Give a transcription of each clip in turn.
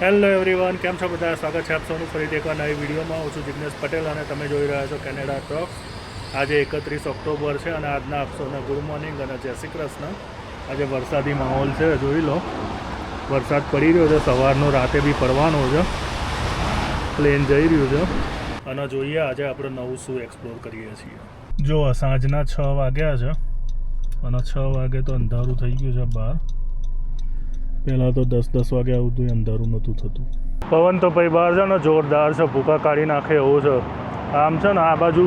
Hello everyone કેમ છો બધા? સ્વાગત છે આપ સૌનું ફરીથી એકવાર નવી વિડીયોમાં. હું છું જિજ્ઞેશ પટેલ અને તમે જોઈ રહ્યા છો કેનેડા ટોક્સ આજે એકત્રીસ ઓક્ટોબર છે અને આજના આપ ગુડ મોર્નિંગ અને જય શ્રી કૃષ્ણ. આજે વરસાદી માહોલ છે, જોઈ લો. વરસાદ પડી રહ્યો છે, સવારનો, રાતે બી પડવાનો છે. પ્લેન જઈ રહ્યું છે. અને જોઈએ આજે આપણે નવું શું એક્સપ્લોર કરીએ છીએ. જો સાંજના છ વાગ્યા છે, અને છ વાગે તો અંધારું થઈ ગયું છે બહાર. પહેલાં તો દસ દસ વાગ્યા સુધી અંધારું નહોતું થતું. પવન તો ભાઈ બહાર છે ને, જોરદાર છે, ભૂકા કાઢી નાખે એવું છે. આમ છે ને, આ બાજુ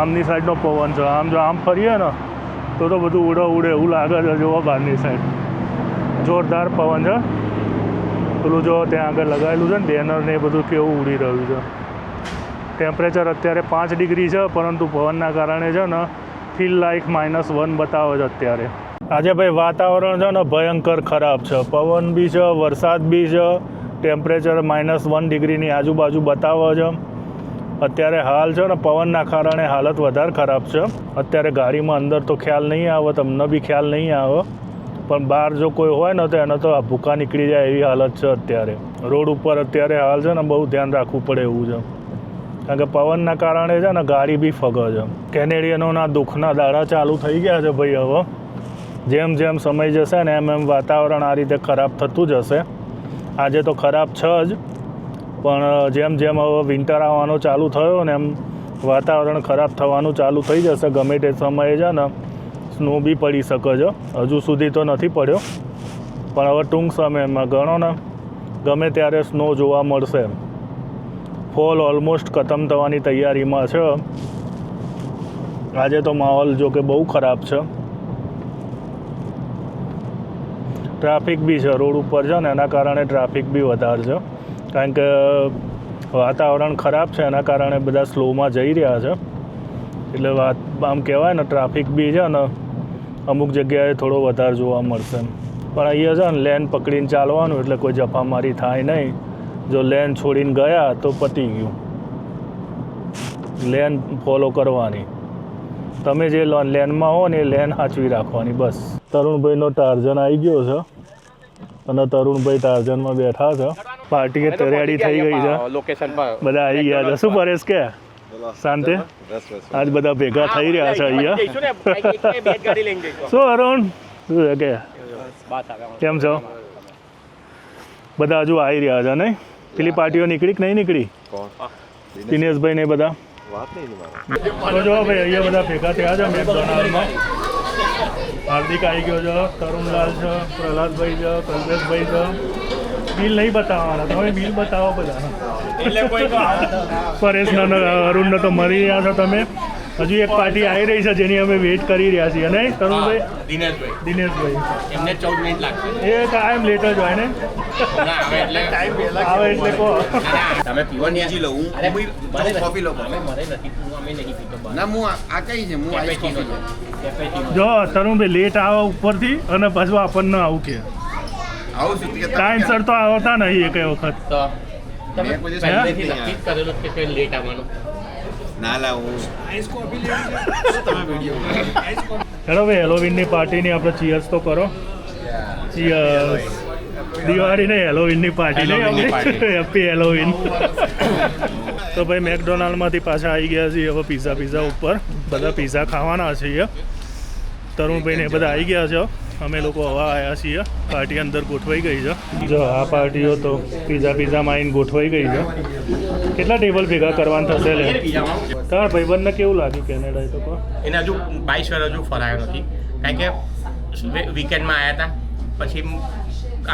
આમની સાઈડનો પવન છે. આમ જો, આમ ફરીએ ને, તો તો બધું ઉડે ઉડે એવું લાગે છે, જોવો બહારની સાઈડ જોરદાર પવન છે. પેલું જો ત્યાં આગળ લગાવેલું છે ને બેનર ને એ બધું કેવું ઉડી રહ્યું છે. ટેમ્પરેચર અત્યારે પાંચ ડિગ્રી છે, પરંતુ પવનના કારણે છે ને ફીલ લાઈક માઇનસ વન બતાવે છે અત્યારે. આજે ભાઈ વાતાવરણ છે ને ભયંકર ખરાબ છે. પવન બી છે, વરસાદ બી છે. ટેમ્પરેચર માઇનસ વન ડિગ્રીની આજુબાજુ બતાવે છે. અત્યારે હાલ છે ને પવનના કારણે હાલત વધારે ખરાબ છે. અત્યારે ગાડીમાં અંદર તો ખ્યાલ નહીં આવે, તમને બી ખ્યાલ નહીં આવે. પણ બહાર જો કોઈ હોય ને તો એને તો આ ભૂકા નીકળી જાય એવી હાલત છે અત્યારે. રોડ ઉપર અત્યારે હાલ છે ને બહુ ધ્યાન રાખવું પડે એવું છે. કારણ કે પવનના કારણે છે ને ગાડી બી ફગે છે. કેનેડિયનોના દુઃખના દાડા ચાલુ થઈ ગયા છે ભાઈ હવે. જેમ જેમ સમય જશે ને એમ એમ વાતાવરણ આ રીતે ખરાબ થતું જશે. આજે તો ખરાબ છે જ, પણ જેમ જેમ હવે વિન્ટર આવવાનો ચાલુ થયો ને એમ વાતાવરણ ખરાબ થવાનું ચાલુ થઈ જશે. ગમે તે સમયે છે ને સ્નો બી પડી શકે છે. હજુ સુધી તો નથી પડ્યો. પણ હવે ટૂંક સમયમાં ગણો ને ગમે ત્યારે સ્નો જોવા મળશે. ફોલ ઓલમોસ્ટ ખતમ થવાની તૈયારીમાં છે. આજે તો માહોલ જો કે બહુ ખરાબ છે. ટ્રાફિક બી છે, રોડ ઉપર છે ને એના કારણે ટ્રાફિક બી વધારે છે. કારણ કે વાતાવરણ ખરાબ છે, એના કારણે બધા સ્લોમાં જઈ રહ્યા છે. એટલે વાત, આમ કહેવાય ને, ટ્રાફિક બી છે ને, અમુક જગ્યાએ થોડો વધારે જોવા મળશે. પણ અહીંયા છે ને, લેન પકડીને ચાલવાનું એટલે કોઈ જફામારી થાય નહીં. જો લેન છોડીને ગયા તો પતી ગયું. લેન ફોલો કરવાની. તમે જે લેનમાં હો ને એ લેન સાચવી રાખવાની, બસ. તરુણભાઈનો ટાર્જન આવી ગયો છે. અને તરુણભાઈ ટાર્જનમાં બેઠા છે. પાર્ટી રેડી થઈ ગઈ છે. લોકેશન પર. બધા આવી ગયા છે. શું પરેશ કે? શાંતિ? આજ બધા ભેગા થઈ રહ્યા છે અહીંયા. શું અરુણ? શું છે કે? કેમ છો? બધા હજુ આવી રહ્યા છે નહીં? પેલી પાર્ટીઓ નીકળી કે નહીં નીકળી? દિનેશભાઈ ને બધા? તો જો ભાઈ અહીંયા બધા ભેગા થયા છે મેકડોનાલ્ડમાં હાર્દિક આવી ગયો છે તરુણલાલ છે પ્રહલાદભાઈ છે કલ્પેશભાઈ છે. બિલ નહીં બતાવવાના તમે બિલ બતાવો બધા. પરેશ ને અરુણને તો મરી રહ્યા છો તમે. હજુ એક પાર્ટી આવી રહી છે જેની અમે વેઇટ કરી રહ્યા છીએ નહીં? તરુણભાઈ? દિનેશભાઈ. દિનેશભાઈ. એમને ચૌદ મિનિટ લાગશે. એ કાયમ લેટ જ હોય ને આવે એટલે ટાઈમ પહેલા આવે એટલે કહો. તમે પીવાની હજી લઉં. હું કોફી લઉં. મને મારે નથી અમે નહીં પીતો ના હું આ કઈ છે? હું આઈસ કોફી છે. જો તરુણભાઈ લેટ આવે ઉપરથી અને પાછું આપણને આવું કે આવું છું કે ટાઈમસર તો આવતા નહીં એક વખત. તો તમે પહેલેથી નક્કી કરેલું કે લેટ આવવાનું. ના લા આઈસ કોફી લેવી તમે વિડિયો હેલો ભાઈ હેલોવીનની પાર્ટીની આપણે ચીયર્સ તો કરો ચીયર્સ દિવાળી ને હેલોવીનની પાર્ટી આપણી હેપી હેલોવીન તો ભાઈ મેકડોનાલ્ડમાંથી પાછા આવી ગયા છીએ હવે પીઝા પીઝા ઉપર. બધા પીઝા ખાવાના છીએ. તરુણભાઈ ને બધા આવી ગયા છે. અમે લોકો હવા આવ્યા છીએ. પાર્ટી અંદર ગોઠવાઈ ગઈ છે. જો આ પાર્ટીઓ તો પીઝા પીઝામાં આવીને ગોઠવાઈ ગઈ છે. કેટલા ટેબલ ભેગા કરવાના થશે લે? તાર ભાઈબંધને કેવું લાગ્યું કેનેડા એ તો એને હજુ બાઈસ વર્ષ હજુ ફરાયો નથી. કારણ કે વીકેન્ડમાં આવ્યા હતા પછી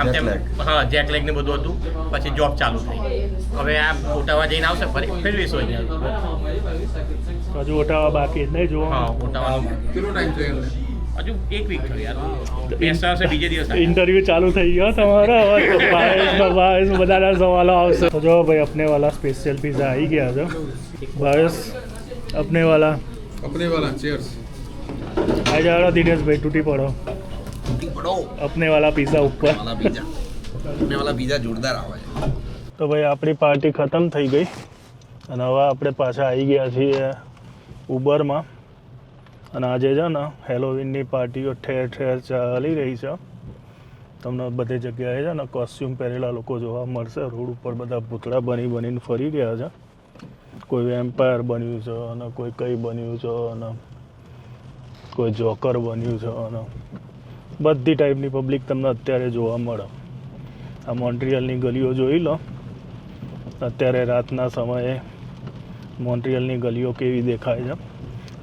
આમ તેમ હા જેક લેગ ને બધું હતું. પછી જોબ ચાલુ થઈ. હવે આ ઓટાવા જઈને આવશે? ફરી ફેરવીશું અહીંયા હજુ ઓટાવા બાકી જ નહીં જોવા. હા ઓટાવાનું કેટલો ટાઈમ થયો હજુ એક વીક યાર. બેસતા બીજે દિવસ ઇન્ટરવ્યુ ચાલુ થઈ ગયો તમારો. હવે બધાના સવાલો આવશે. જો ભાઈ અપને વાલા સ્પેશિયલ પીઝા આવી ગયા છે બસ અપને વાલા અપને વાલા ચીયર્સ આજે આવો દિનેશભાઈ તૂટી પડો. તૂટી પડો. અપને વાલા પીઝા ઉપર અપને વાલા પીઝા જોરદાર આવે. તો ભાઈ આપણી પાર્ટી ખતમ થઈ ગઈ. અને હવે આપણે પાછા આવી ગયા છીએ ઉબરમાં અને આજે છે ને હેલોવીનની પાર્ટીઓ ઠેર ઠેર ચાલી રહી છે. તમને બધી જગ્યાએ છે ને કોસ્ચ્યુમ પહેરેલા લોકો જોવા મળશે. રોડ ઉપર બધા પૂતળા બની બનીને ફરી રહ્યા છે. કોઈ વેમ્પાયર બન્યું છે અને કોઈ કઈ બન્યું છે અને કોઈ જોકર બન્યું છે અને બધી ટાઈપની પબ્લિક તમને અત્યારે જોવા મળે. આ મોન્ટ્રિયલની ગલીઓ જોઈ લો. અત્યારે રાતના સમયે મોન્ટ્રિયલની ગલીઓ કેવી દેખાય છે.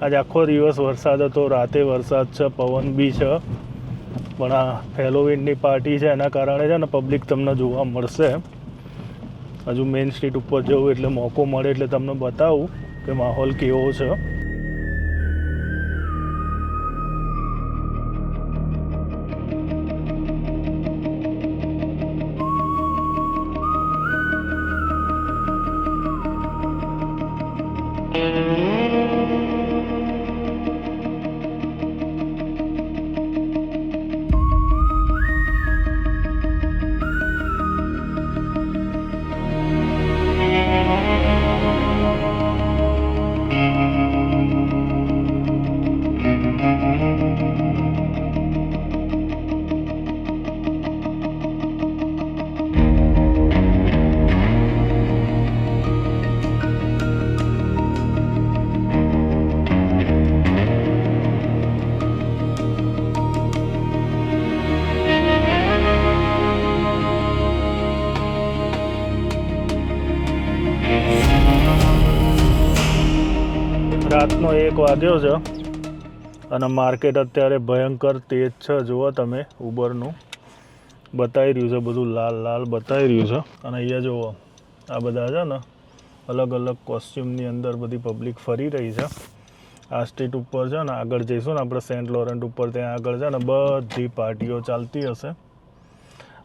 આજે આખો દિવસ વરસાદ હતો, રાતે વરસાદ છે, પવન બી છે. પણ આ હેલોવિનની પાર્ટી છે, એના કારણે છે ને પબ્લિક તમને જોવા મળશે. હજુ મેઇન સ્ટ્રીટ ઉપર જવું એટલે મોકો મળે એટલે તમને બતાવું કે માહોલ કેવો છે. રાતનો એક વાગ્યો છે અને માર્કેટ અત્યારે ભયંકર તેજ છે. જુઓ તમે ઉબરનું. બતાવી રહ્યું છે, બધું લાલ લાલ બતાવી રહ્યું છે. અને અહીંયા જુઓ, આ બધા છે ને, અલગ અલગ કોસ્ચ્યુમની અંદર બધી પબ્લિક ફરી રહી છે. આ સ્ટ્રીટ ઉપર છે ને, આગળ જઈશું ને આપણે સેન્ટ લોરન્ટ ઉપર, ત્યાં આગળ છે ને, બધી પાર્ટીઓ ચાલતી હશે.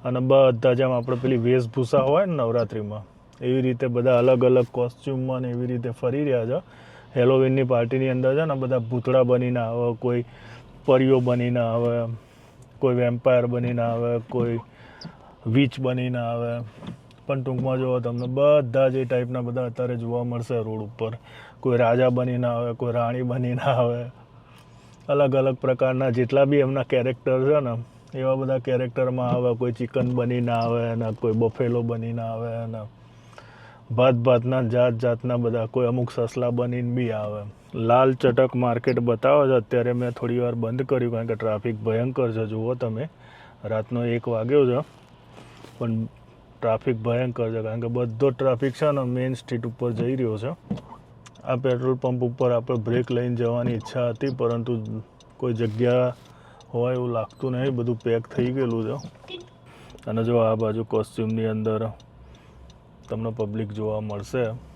અને બધા જેમ આપણે પેલી વેશભૂષા હોય ને નવરાત્રિમાં, એવી રીતે બધા અલગ અલગ કોસ્ચ્યુમમાં ને એવી રીતે ફરી રહ્યા છે. હેલોવીનની પાર્ટીની અંદર છે ને બધા ભૂતળા બનીને આવે કોઈ પરીઓ બનીને આવે કોઈ વેમ્પાયર બનીને આવે, કોઈ વીચ બનીને આવે. પણ ટૂંકમાં જુઓ તમને બધા જ એ ટાઈપના બધા અત્યારે જોવા મળશે રોડ ઉપર. કોઈ રાજા બનીને આવે, કોઈ રાણી બનીને આવે. અલગ અલગ પ્રકારના જેટલા બી એમના કેરેક્ટર છે ને, એવા બધા કેરેક્ટરમાં આવે, કોઈ ચિકન બનીને આવે અને કોઈ બફેલો બનીને આવે અને ભાત ભાતના જાત જાતના બધા કોઈ અમુક સસલા બનીને બી આવે. લાલ ચટક માર્કેટ બતાવો છે, અત્યારે મેં થોડી વાર બંધ કર્યું કારણ કે ટ્રાફિક ભયંકર છે, જુઓ તમે. રાતનો એક વાગ્યો છે, પણ ટ્રાફિક ભયંકર છે કારણ કે બધો ટ્રાફિક છે ને મેઇન સ્ટ્રીટ ઉપર જઈ રહ્યો છે. આ પેટ્રોલ પંપ ઉપર આપણે બ્રેક લઈને જવાની ઈચ્છા હતી, પરંતુ કોઈ જગ્યા હોય એવું લાગતું નહીં, બધું પેક થઈ ગયેલું છે. અને જો આ બાજુ કોસ્ચ્યુમની અંદર તમને પબ્લિક જોવા મળશે.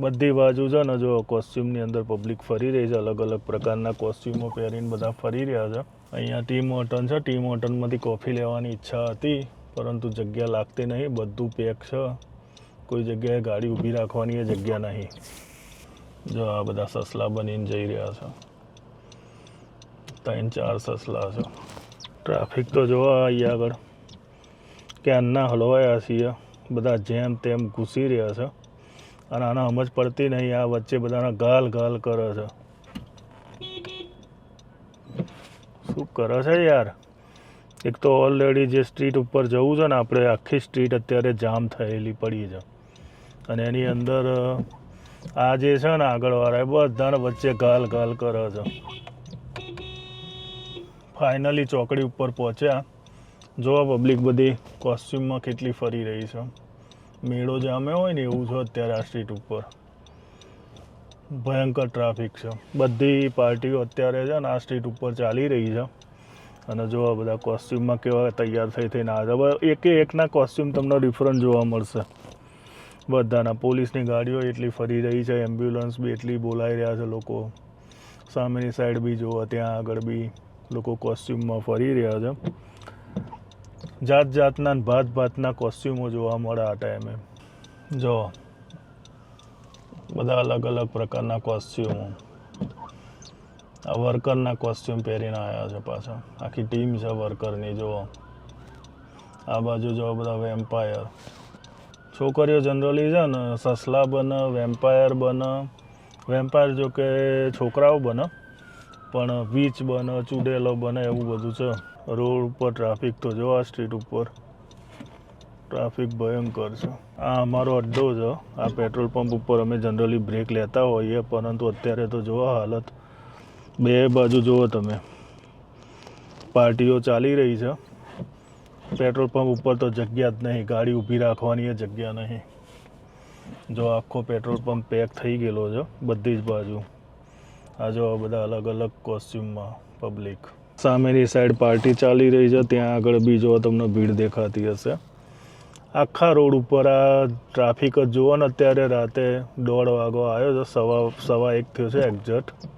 બધી બાજુ છે ને જો કોસ્ચ્યુમની અંદર પબ્લિક ફરી રહી છે, અલગ અલગ પ્રકારના કોસ્ચ્યુમો પહેરીને બધા ફરી રહ્યા છે. અહીંયા ટીમ મોર્ટન છે ટીમ મોર્ટનમાંથી કોફી લેવાની ઈચ્છા હતી, પરંતુ જગ્યા લાગતી નહીં, બધું પેક છે. કોઈ જગ્યાએ ગાડી ઊભી રાખવાની એ જગ્યા નહીં. જો આ બધા સસલા બનીને જઈ રહ્યા છે. ત્રણ ચાર સસલા છે. ટ્રાફિક તો જોવા અહીંયા આગળ. ક્યારના હલવાયા છીએ. બધા જેમ તેમ ઘૂસી રહ્યા છે. અને આને સમજ પડતી નહીં, આ વચ્ચે બધાના ગાલ ગાલ કરે છે. શું કરે છે યાર? એક તો ઓલરેડી જે સ્ટ્રીટ ઉપર જવું છે ને, આપણે આખી સ્ટ્રીટ અત્યારે જામ થયેલી પડી છે. અને એની અંદર આ જે છે ને, આગળવાળા, એ બધાને વચ્ચે ગાલ ગાલ કરે છે. ફાઇનલી ચોકડી ઉપર પહોંચ્યા. જોવા પબ્લિક બધી કોસ્ચ્યુમમાં કેટલી ફરી રહી છે. મેળો જામે હોય ને એવું છે અત્યારે આ સ્ટ્રીટ ઉપર. ભયંકર ટ્રાફિક છે. બધી પાર્ટીઓ અત્યારે છે ને આ સ્ટ્રીટ ઉપર ચાલી રહી છે. અને જોવા બધા કોસ્ચ્યુમમાં કેવા તૈયાર થઈ થઈને છે એકે એકના કોસ્ચ્યુમ તમને ડિફરન્ટ જોવા મળશે. બધાના પોલીસની ગાડીઓ એટલી ફરી રહી છે એમ્બ્યુલન્સ બી એટલી બોલાઈ રહ્યા છે લોકો. સામેની સાઈડ બી જોવા, ત્યાં આગળ બી લોકો કોસ્ચ્યુમમાં ફરી રહ્યા છે. જાત જાતના ભાત ભાતના કોસ્ચ્યુમો જોવા મળે આ ટાઈમે જો, બધા અલગ અલગ પ્રકારના કોસ્ચ્યુમો આ વર્કરના કોસ્ચ્યુમ પહેરીને આવ્યા છે પાછા. આખી ટીમ છે વર્કરની જુઓ આ બાજુ જો બધા વેમ્પાયર છોકરીઓ જનરલી છે ને, સસલા બને વેમ્પાયર બને. વેમ્પાયર જો કે છોકરાઓ બને, પણ વીચ બને, ચૂડેલો બને, એવું બધું છે. રોડ ઉપર ટ્રાફિક તો જો આ સ્ટ્રીટ ઉપર. ટ્રાફિક ભયંકર છે. આ અમારો અડ્ડો છે આ પેટ્રોલ પંપ ઉપર અમે જનરલી બ્રેક લેતા હોઈએ, પરંતુ અત્યારે તો જુઓ હાલત. બે બાજુ જુઓ તમે. પાર્ટીઓ ચાલી રહી છે. પેટ્રોલ પંપ ઉપર તો જગ્યા જ નહીં. ગાડી ઊભી રાખવાની જગ્યા નહીં. જો આખો પેટ્રોલ પંપ પેક થઈ ગયેલો છે, બધી જ બાજુ. આ જો બધા અલગ અલગ કોસ્ચ્યુમમાં પબ્લિક સામેની સાઈડ પાર્ટી ચાલી રહી છે, ત્યાં આગળ બીજો તમને ભીડ દેખાતી હશે. આખા રોડ ઉપર આ ટ્રાફિક જ જુઓ ને, અત્યારે રાતે દોઢ વાગો આવ્યો છે, સવા સવા એક થયો છે એક્ઝેક્ટ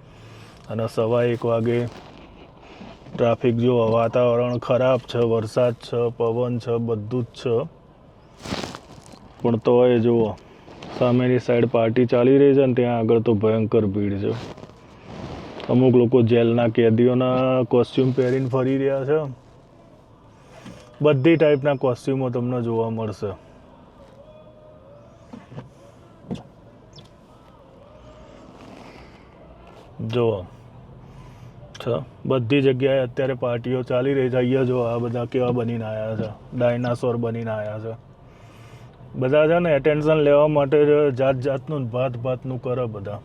અને સવા એક વાગે ટ્રાફિક જુઓ વાતાવરણ ખરાબ છે, વરસાદ છે, પવન છે, બધું જ છે. પણ તોય જુઓ, સામેની સાઈડ પાર્ટી ચાલી રહી છે ને, ત્યાં આગળ તો ભયંકર ભીડ છે. અમુક લોકો જેલના કેદીઓના કોસ્ચ્યુમ પહેરીને ફરી રહ્યા છે. બધી ટાઈપના કોસ્ચ્યુમો તમને જોવા મળશે. જુઓ. બધી જગ્યાએ અત્યારે પાર્ટીઓ ચાલી રહી છે. અહીંયા જો આ બધા કેવા બનીને આવ્યા છે. ડાયનાસોર બનીને આવ્યા છે. બધા છે ને એટેન્શન લેવા માટે જાત જાતનું ભાત ભાતનું કરે બધા.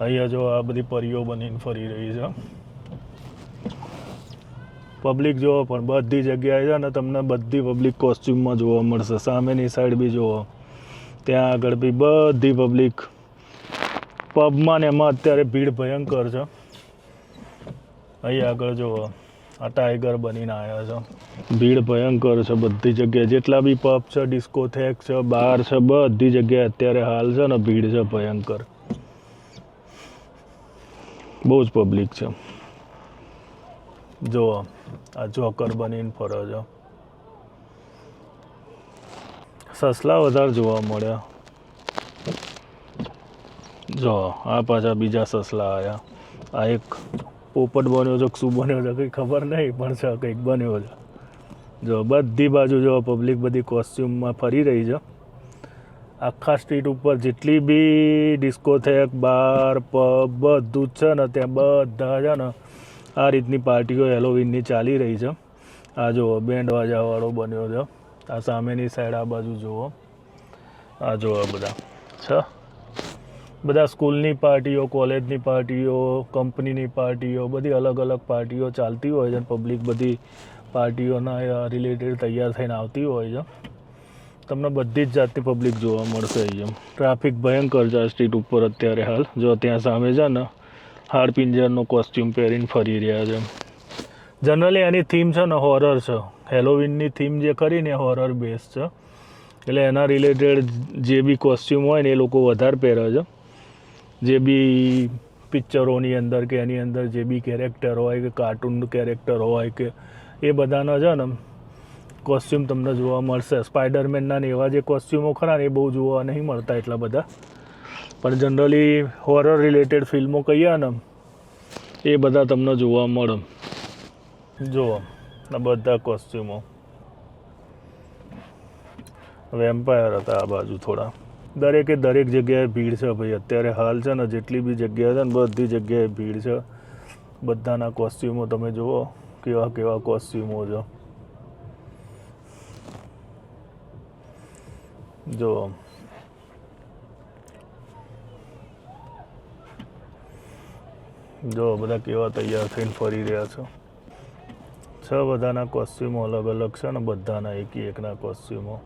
અહીંયા જો આ બધી પરીઓ બનીને ફરી રહી છે. પબ્લિક જુઓ, પણ બધી જગ્યાએ છે ને તમને બધી પબ્લિક કોસ્ચ્યુમમાં જોવા મળશે. સામેની સાઈડ બી જુઓ. ત્યાં આગળ બી બધી પબ્લિક પબમાં ને એમાં અત્યારે ભીડ ભયંકર છે. અહીં આગળ જુઓ. આ ટાઈગર બનીને આવ્યા છે. ભીડ ભયંકર છે બધી જગ્યાએ. જેટલા બી પબ છે ડિસ્કોથેક છે બાર છે, બધી જગ્યાએ અત્યારે હાલ છે ને ભીડ છે ભયંકર. બહુ જ પબ્લિક છે. જુઓ, આ જોકર બનીને ફરો છો. સસલા વધારે જોવા મળ્યા. જો આ પાછા બીજા સસલા આવ્યા આ એક પોપટ બન્યો છે શું બન્યો છે, કંઈ ખબર નહીં, પણ છે, કંઈક બન્યો છે. જો બધી બાજુ જો પબ્લિક બધી કોસ્ચ્યુમમાં ફરી રહી છે. આખા સ્ટ્રીટ ઉપર જેટલી બી ડિસ્કોથેક બાર પબ બધું જ છે ને, ત્યાં બધા છે ને, આ રીતની પાર્ટીઓ હેલોવીનની ચાલી રહી છે. આ જુઓ બેન્ડ વાજાવાળો બન્યો છે. આ સામેની સાઈડ આ બાજુ જુઓ. આ જુઓ બધા. છે. બધા સ્કૂલની પાર્ટીઓ, કોલેજની પાર્ટીઓ, કંપનીની પાર્ટીઓ, બધી અલગ અલગ પાર્ટીઓ ચાલતી હોય છે પબ્લિક બધી પાર્ટીઓના રિલેટેડ તૈયાર થઈને આવતી હોય છે. તમને બધી જ જાતની પબ્લિક જોવા મળશે અહીંયા ટ્રાફિક ભયંકર છે સ્ટ્રીટ ઉપર અત્યારે હાલ. જો ત્યાં સામે છે ને, હાડપિંજરનો કોસ્ટ્યુમ પહેરીને ફરી રહ્યા છે જનરલી એની થીમ છે ને હોરર છે. હેલોવિનની થીમ જે કરીને હોરર બેઝ છે. એટલે એના રિલેટેડ જે બી કોસ્ટ્યુમ હોય ને એ લોકો વધારે પહેરે છે. જે બી પિક્ચરોની અંદર કે એની અંદર જે બી કેરેક્ટર હોય કે કાર્ટૂન કેરેક્ટર હોય કે એ બધાના છે ને કોસ્ચ્યુમ તમને જોવા મળશે. સ્પાઈડરમેનના ને એવા જે કોસ્ચ્યુમો ખરા ને એ બહુ જોવા નહીં મળતા એટલા બધા. પણ જનરલી હોરર રિલેટેડ ફિલ્મો કહીએ ને, એ બધા તમને જોવા મળે. જુઓ, આ બધા કોસ્ચ્યુમો વેમ્પાયર હતા આ બાજુ થોડા. દરેકે દરેક જગ્યાએ ભીડ છે ભાઈ. અત્યારે હાલ છે ને જેટલી બી જગ્યા છે ને બધી જગ્યાએ ભીડ છે. બધાના કોસ્ચ્યુમો તમે જુઓ, કેવા કેવા કોસ્ચ્યુમો છે. જુઓ જો, બધા કેવા તૈયાર થઈને ફરી રહ્યા છો. છ બધાના કોસ્ચ્યુમો અલગ અલગ છે ને બધાના એકી એકના કોસ્ચ્યુમો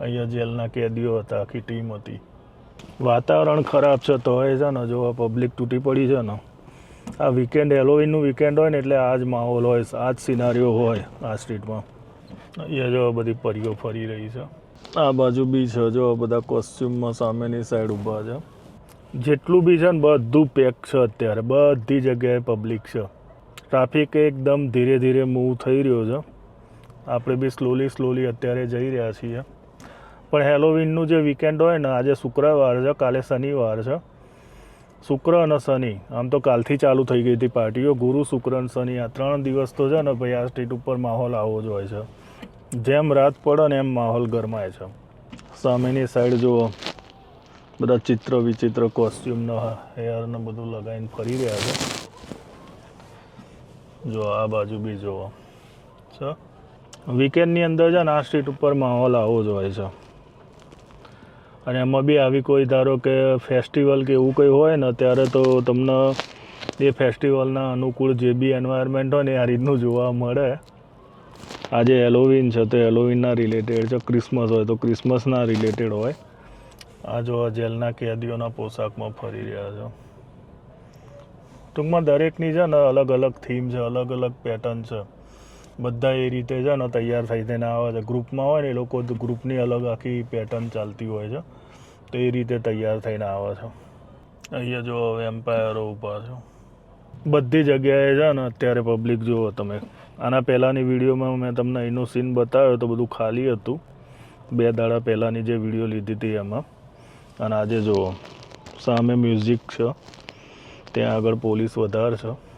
અહીંયા જેલના કેદીઓ હતા, આખી ટીમ હતી. વાતાવરણ ખરાબ છે તો એ છે ને જો પબ્લિક તૂટી પડી છે ને. આ વીકેન્ડ હેલોવીનનું વીકેન્ડ હોય ને એટલે આ જ માહોલ હોય આ જ સિનારીઓ હોય આ સ્ટ્રીટમાં અહીંયા જો બધી પરીઓ ફરી રહી છે. આ બાજુ બી છે જો, બધા કોસ્ચ્યુમમાં સામેની સાઈડ ઊભા છે. જેટલું બી છે ને બધું પેક છે અત્યારે, બધી જગ્યાએ પબ્લિક છે. ટ્રાફિક એકદમ ધીરે ધીરે મૂવ થઈ રહ્યો છે. આપણે બી સ્લોલી સ્લોલી અત્યારે જઈ રહ્યા છીએ. પણ હેલોવીનનું જે વીકેન્ડ હોય ને, આજે શુક્રવાર છે, કાલે શનિવાર છે. શુક્ર અને શનિ. આમ તો કાલથી ચાલુ થઈ ગઈ હતી પાર્ટીઓ. ગુરુ, શુક્ર અને શનિ આ ત્રણ દિવસ તો છે ને ભાઈ આ સ્ટ્રીટ ઉપર માહોલ આવો જ હોય છે. જેમ રાત પડે ને એમ માહોલ ગરમાય છે. સામેની સાઈડ જુઓ. બધા ચિત્ર વિચિત્ર કોસ્ટ્યુમનો હેયરને બધું લગાવીને ફરી રહ્યા છે. જો આ બાજુ બી જુઓ. છે. વીકેન્ડની અંદર છે ને આ સ્ટ્રીટ ઉપર માહોલ આવો જ હોય છે. અને એમાં બી આવી કોઈ, ધારો કે ફેસ્ટિવલ કે એવું કંઈ હોય ને, ત્યારે તો તમને એ ફેસ્ટિવલના અનુકૂળ જે બી એન્વાયરમેન્ટ હોય ને આ રીતનું જોવા મળે. આજે હેલોવીન છે, તો હેલોવીનના રિલેટેડ છે ક્રિસમસ હોય તો ક્રિસમસના રિલેટેડ હોય. આ જો જેલના કેદીઓના પોશાકમાં ફરી રહ્યા છો. ટૂંકમાં દરેકની છે ને અલગ અલગ થીમ છે અલગ અલગ પેટર્ન છે. બધા એ રીતે છે ને તૈયાર થઈ થઈને આવે છે. ગ્રુપમાં હોય ને એ લોકો ગ્રુપની અલગ આખી પેટર્ન ચાલતી હોય છે. તો એ રીતે તૈયાર થઈને આવે છે. અહીંયા જો હવે એમ્પાયરો ઊભા છે. બધી જગ્યાએ છે ને અત્યારે પબ્લિક જુઓ તમે. આના પહેલાંની વિડીયોમાં મેં તમને એનું સીન બતાવ્યો તો બધું ખાલી હતું. બે દાડા પહેલાંની જે વીડિયો લીધી હતી એમાં. અને આજે જુઓ, સામે મ્યુઝિક છે. ત્યાં આગળ પોલીસ વધારે છે.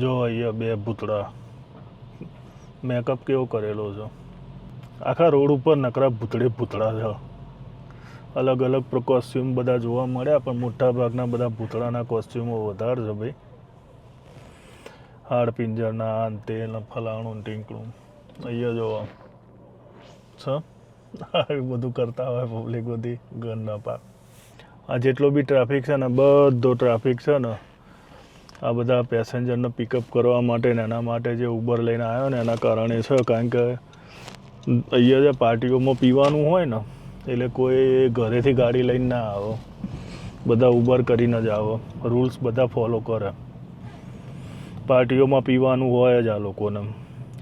જો અહીંયા બે ભૂતળા મેકઅપ કેવો કરેલો છે? આખા રોડ ઉપર નકરા ભૂતળે ભૂતળા છે. અલગ અલગ કોસ્ટ્યુમ બધા જોવા મળ્યા, પણ મોટા ભાગના બધા ભૂતળાના કોસ્ટ્યુમો વધારે છે ભાઈ. હાડ પિંજરના આ ને તે ફલાણું, ટીંકણું. અહીંયા જોવા. છે. આવી બધું કરતા હોય પબ્લિક બધી ઘરના પાક. આ જેટલો બી ટ્રાફિક છે ને, બધો ટ્રાફિક છે ને આ બધા પેસેન્જરને પિકઅપ કરવા માટે ને એના માટે જે ઉબર લઈને આવ્યો ને એના કારણે છે, કારણ કે અહીંયા જે પાર્ટીઓમાં પીવાનું હોય ને, એટલે કોઈ ઘરેથી ગાડી લઈને ના આવે. બધા ઉબર કરીને જ આવે. રૂલ્સ બધા ફોલો કરે. પાર્ટીઓમાં પીવાનું હોય જ આ લોકોને.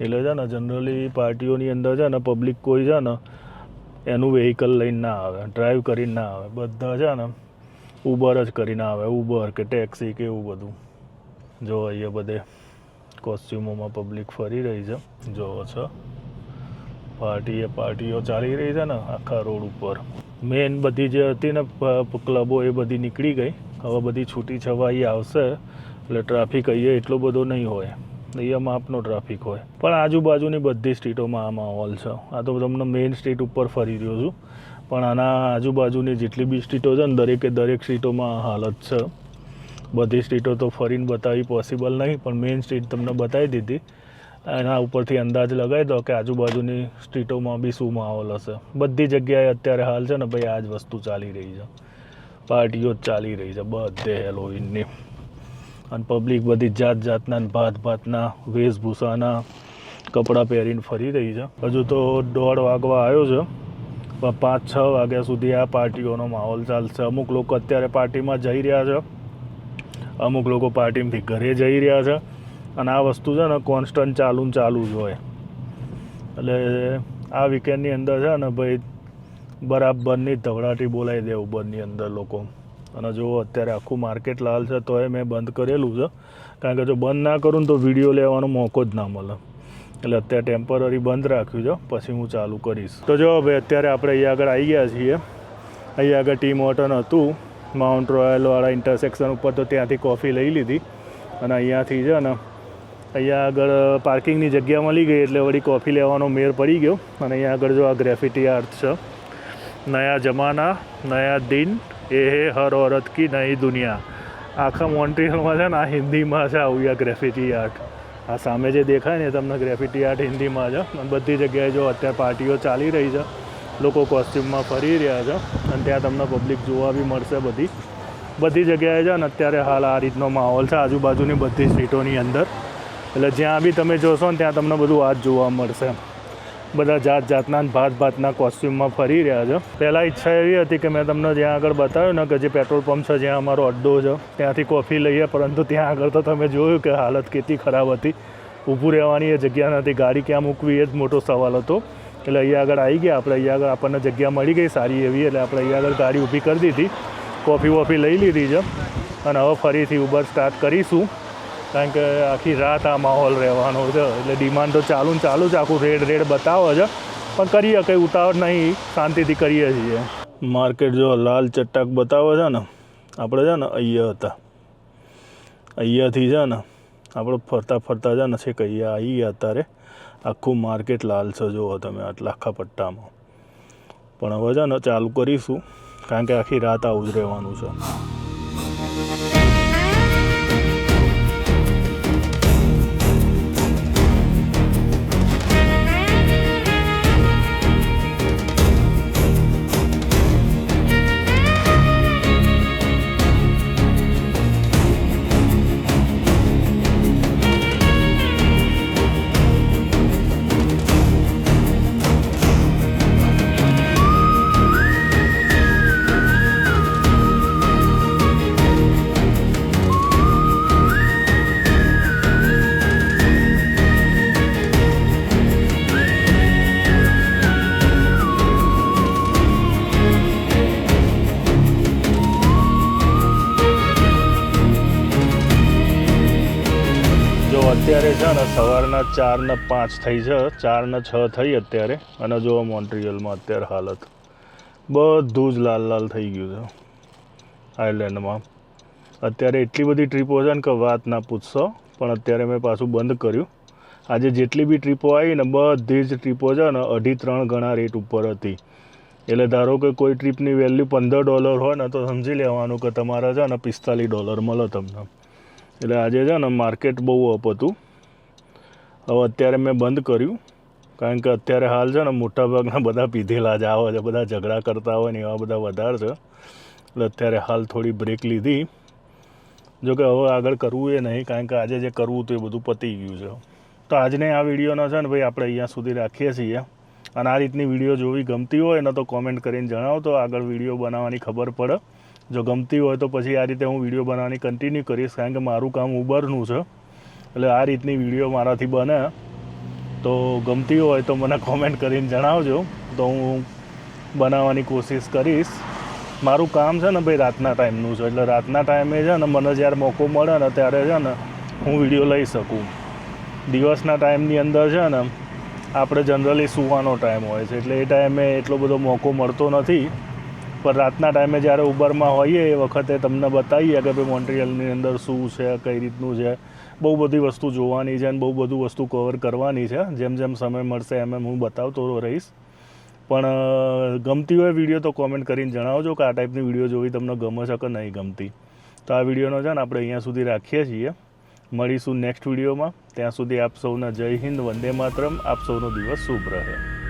એટલે છે ને જનરલી પાર્ટીઓની અંદર છે ને પબ્લિક કોઈ છે ને, એનું વેહિકલ લઈને ના આવે ડ્રાઈવ કરીને ના આવે. બધા છે ને ઉબર જ કરીને આવે ઉબર કે ટેક્સી કે એવું બધું. જો અહીંયા બધે કોસ્ચ્યુમોમાં પબ્લિક ફરી રહી છે. જોવો છો. પાર્ટીએ પાર્ટીઓ ચાલી રહી છે ને આખા રોડ ઉપર. મેન બધી જે હતી ને ક્લબો એ બધી નીકળી ગઈ. હવે બધી છૂટી છવાઈ આવશે. એટલે ટ્રાફિક અહીંયા એટલો બધો નહીં હોય. અહીંયા માપનો ટ્રાફિક હોય. પણ આજુબાજુની બધી સ્ટ્રીટોમાં આ માહોલ છે. આ તો તમને મેઇન સ્ટ્રીટ ઉપર ફરી રહ્યો છું. પણ આના આજુબાજુની જેટલી બી સ્ટ્રીટો છે ને, દરેકે દરેક સ્ટ્રીટોમાં હાલત છે. બધી સ્ટ્રીટો તો ફરીને બતાવી પોસિબલ નહીં, પણ મેઇન સ્ટ્રીટ તમને બતાવી દીધી. એના ઉપરથી અંદાજ લગાવી દો કે આજુબાજુની સ્ટ્રીટોમાં બી શું માહોલ હશે. બધી જગ્યાએ અત્યારે હાલ છે ને ભાઈ આ જ વસ્તુ ચાલી રહી છે. પાર્ટીઓ જ ચાલી રહી છે, બધે હેલોવીનની અને પબ્લિક બધી જાત જાતના ભાત ભાતના વેશભૂષાના કપડાં પહેરીને ફરી રહી છે. હજુ તો દોઢ વાગવા આવ્યો છે પાંચ છ વાગ્યા સુધી આ પાર્ટીઓનો માહોલ ચાલશે. અમુક લોકો અત્યારે પાર્ટીમાં જઈ રહ્યા છે. અમુક લોકો પાર્ટીમાંથી ઘરે જઈ રહ્યા છે અને આ વસ્તુ છે ને કોન્સ્ટન્ટ ચાલુ ચાલુ જ હોય. એટલે આ વીકેન્ડની અંદર છે ને ભાઈ, બરાબરની ધવડાટી બોલાવી દે ઉબરની અંદર લોકો. અને જો અત્યારે આખું માર્કેટ લાલ છે, તોય મેં બંધ કરેલું છે. કારણ કે જો બંધ ના કરું ને તો વીડિયો લેવાનો મોકો જ ના મળે. એટલે અત્યારે ટેમ્પરરી બંધ રાખ્યું છે, પછી હું ચાલુ કરીશ. તો જો ભાઈ અત્યારે આપણે અહીંયા આગળ આવી ગયા છીએ. અહીંયા આગળ ટી મોર્ટન હતું. માઉન્ટ રોયલવાળા ઇન્ટરસેક્શન ઉપર તો ત્યાંથી કોફી લઈ લીધી અને અહીંયાથી છે ને, અહીંયા આગળ પાર્કિંગની જગ્યા મળી ગઈ એટલે વળી કોફી લેવાનો મેર પડી ગયો અને અહીંયા આગળ જો આ ગ્રેફિટી આર્ટ છે. નયા જમાના, નયા દિન, એ હે હર ઓરત કી નહીં દુનિયા. આખા મોન્ટ્રીયલમાં છે ને, આ હિન્દીમાં છે આવું આ ગ્રેફિટી આર્ટ આ સામે જે દેખાય ને તમને ગ્રેફિટી આર્ટ હિન્દીમાં છે. બધી જગ્યાએ જો અત્યારે પાર્ટીઓ ચાલી રહી છે. લોકો કોસ્ટ્યુમમાં ફરી રહ્યા છે અને ત્યાં તમને પબ્લિક જોવા બી મળશે બધી. બધી જગ્યાએ છે ને અત્યારે હાલ આ રીતનો માહોલ છે. આજુબાજુની બધી સ્ટ્રીટોની અંદર. એટલે જ્યાં બી તમે જોશો ને ત્યાં તમને બધું આ જોવા મળશે. બધા જાત જાતના ભાત ભાતના કોસ્ટ્યુમમાં ફરી રહ્યા છે. પહેલાં ઈચ્છા એવી હતી કે મેં તમને જ્યાં આગળ બતાવ્યું ને કે જે પેટ્રોલ પંપ છે, જ્યાં અમારો અડ્ડો છે, ત્યાંથી કોફી લઈએ, પરંતુ ત્યાં આગળ તો તમે જોયું કે હાલત કેટલી ખરાબ હતી. ઊભું રહેવાની એ જગ્યા નથી. ગાડી ક્યાં મૂકવી એ જ મોટો સવાલ હતો. એટલે અહીંયા આગળ આવી ગયા. આપણે અહીંયા આગળ આપણને જગ્યા મળી ગઈ સારી એવી, એટલે આપણે અહીંયા આગળ ગાડી ઊભી કરી દીધી. કોફી વોફી લઈ લીધી છે. અને હવે ફરીથી ઉબર સ્ટાર્ટ કરીશું. કારણ કે આખી રાત આ માહોલ રહેવાનો છે. એટલે ડિમાન્ડ તો ચાલુ ને ચાલુ જ આખું રેડ રેડ બતાવે છે. પણ કરીએ કંઈ ઉતાવળ નહીં. શાંતિથી કરીએ છીએ. માર્કેટ જો લાલ ચટ્ટાક બતાવે છે ને, આપણે છે ને અહીંયા હતા. અહીંયાથી છે ને, આપણે ફરતા ફરતા છે ને છેક અહીંયા આવી ગયા અત્યારે. આખું માર્કેટ લાલ છે જુઓ તમે આટલા આખા પટ્ટામાં. પણ હવે છે ને ચાલુ કરીશું, કારણ કે આખી રાત આવું જ રહેવાનું છે. ને ચારના પાંચ થઈ છે. ચાર ને છ થઈ અત્યારે. અને જો મોન્ટ્રિયલમાં અત્યારે હાલત બધું જ લાલ લાલ થઈ ગયું છે આઇલેન્ડમાં. અત્યારે એટલી બધી ટ્રીપો છે ને કે વાત ના પૂછશો, પણ અત્યારે મેં પાછું બંધ કર્યું. આજે જેટલી બી ટ્રીપો આવી ને બધી જ ટ્રીપો છે ને અઢી ત્રણ ગણા રેટ ઉપર હતી. એટલે ધારો કે કોઈ ટ્રીપની વેલ્યુ પંદર ડોલર હોય ને તો સમજી લેવાનું કે તમારા છે ને પિસ્તાલીસ ડોલર મળે તમને. એટલે આજે છે ને માર્કેટ બહુ અપ હતું. હવે અત્યારે મેં બંધ કર્યું. કારણ કે અત્યારે હાલ છે ને મોટાભાગના બધા પીધેલા જ આવે છે, બધા ઝઘડા કરતા હોય ને એવા બધા વધારે છે. એટલે અત્યારે હાલ થોડી બ્રેક લીધી. જોકે હવે આગળ કરવું એ નહીં, કારણ કે આજે જે કરવું હતું એ બધું પતી ગયું છે. તો આજને આ વિડીયોનો છે ને ભાઈ આપણે અહીંયા સુધી રાખીએ છીએ. અને આ રીતની વીડિયો જોવી ગમતી હોય ને તો કોમેન્ટ કરીને જણાવો તો આગળ વીડિયો બનાવવાની ખબર પડે. જો ગમતી હોય તો પછી આ રીતે હું વીડિયો બનાવવાની કન્ટિન્યુ કરીશ, કારણ કે મારું કામ ઉબરનું છે. એટલે આ રીતની વીડિયો મારાથી બને. તો ગમતી હોય તો મને કોમેન્ટ કરીને જણાવજો. તો હું બનાવવાની કોશિશ કરીશ. મારું કામ છે ને ભાઈ રાતના ટાઈમનું છે. એટલે રાતના ટાઈમે છે ને મને જ્યારે મોકો મળે ને ત્યારે છે ને હું વીડિયો લઈ શકું. દિવસના ટાઈમની અંદર છે ને આપણે જનરલી સૂવાનો ટાઈમ હોય છે. એટલે એ ટાઈમે એટલો બધો મોકો મળતો નથી. પણ રાતના ટાઈમે જ્યારે ઉબરમાં હોઈએ એ વખતે તમને બતાવીએ કે ભાઈ મોન્ટ્રિયલની અંદર શું છે, કઈ રીતનું છે. બહુ બધી વસ્તુ જોવાની છે અને બહુ બધું વસ્તુ કવર કરવાની છે. જેમ જેમ સમય મળશે, એમ એમ હું બતાવતો રહીશ. પણ ગમતી હોય વીડિયો તો કોમેન્ટ કરીને જણાવજો કે આ ટાઈપની વીડિયો જોવી તમને ગમે છે કે નહીં ગમતી. તો આ વિડીયોનો છે ને આપણે અહીંયા સુધી રાખીએ છીએ. મળીશું નેક્સ્ટ વિડીયોમાં ત્યાં સુધી આપ સૌના જય હિન્દ, વંદે માતરમ. આપ સૌનો દિવસ શુભ રહે.